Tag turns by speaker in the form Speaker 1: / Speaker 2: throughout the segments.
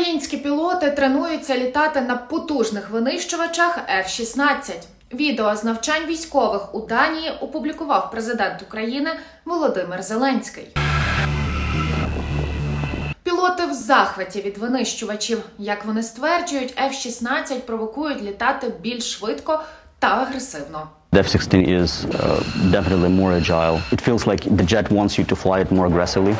Speaker 1: Українські пілоти тренуються літати на потужних винищувачах F-16. Відео з навчань військових у Данії опублікував президент України Володимир Зеленський. Пілоти в захваті від винищувачів. Як вони стверджують, F-16 провокують літати більш швидко та агресивно.
Speaker 2: The F-16 is uh, definitely more agile. It feels like the jet wants you to fly it more aggressively.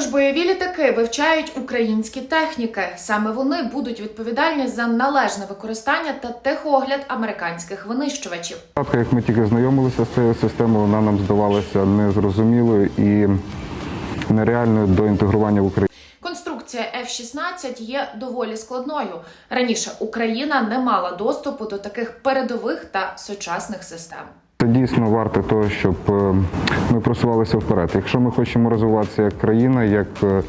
Speaker 1: Також бойові літаки вивчають українські техніки. Саме вони будуть відповідальні за належне використання та техогляд американських винищувачів.
Speaker 3: Як ми тільки знайомилися з цією системою, вона нам здавалася незрозумілою і нереальною до інтегрування в Україну.
Speaker 1: Конструкція F-16 є доволі складною. Раніше Україна не мала доступу до таких передових та сучасних систем.
Speaker 3: Це дійсно варто того, щоб е, ми просувалися вперед. Якщо ми хочемо розвиватися як країна, як е,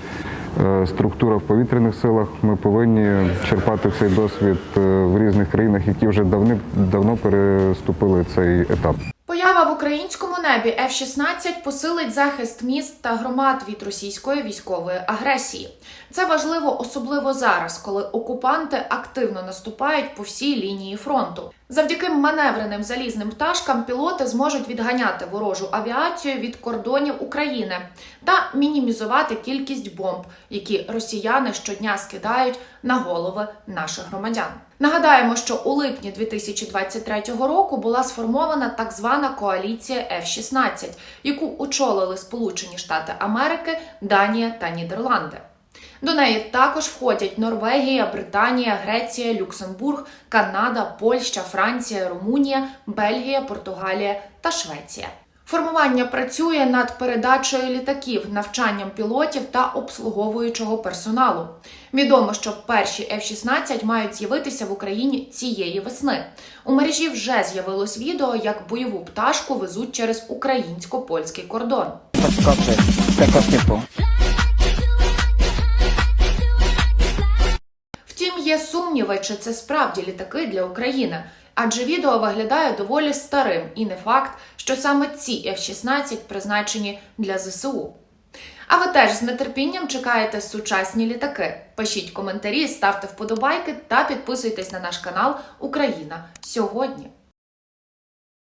Speaker 3: е, структура в повітряних силах, ми повинні черпати цей досвід в різних країнах, які вже давни, давно переступили цей етап.
Speaker 1: Поява українському небі F-16 посилить захист міст та громад від російської військової агресії. Це важливо особливо зараз, коли окупанти активно наступають по всій лінії фронту. Завдяки маневреним залізним пташкам пілоти зможуть відганяти ворожу авіацію від кордонів України та мінімізувати кількість бомб, які росіяни щодня скидають на голови наших громадян. Нагадаємо, що у липні 2023 року була сформована так звана коаліція F-16, яку очолили Сполучені Штати Америки, Данія та Нідерланди. До неї також входять Норвегія, Британія, Греція, Люксембург, Канада, Польща, Франція, Румунія, Бельгія, Португалія та Швеція. Формування працює над передачею літаків, навчанням пілотів та обслуговуючого персоналу. Відомо, що перші F-16 мають з'явитися в Україні цієї весни. У мережі вже з'явилось відео, як бойову пташку везуть через українсько-польський кордон.
Speaker 4: podskoczy tego typu.
Speaker 1: Втім, є сумніви, чи це справді літаки для України, адже відео виглядає доволі старим, і не факт, що саме ці F-16 призначені для ЗСУ. А ви теж з нетерпінням чекаєте сучасні літаки? Пишіть коментарі, ставте вподобайки та підписуйтесь на наш канал Україна сьогодні.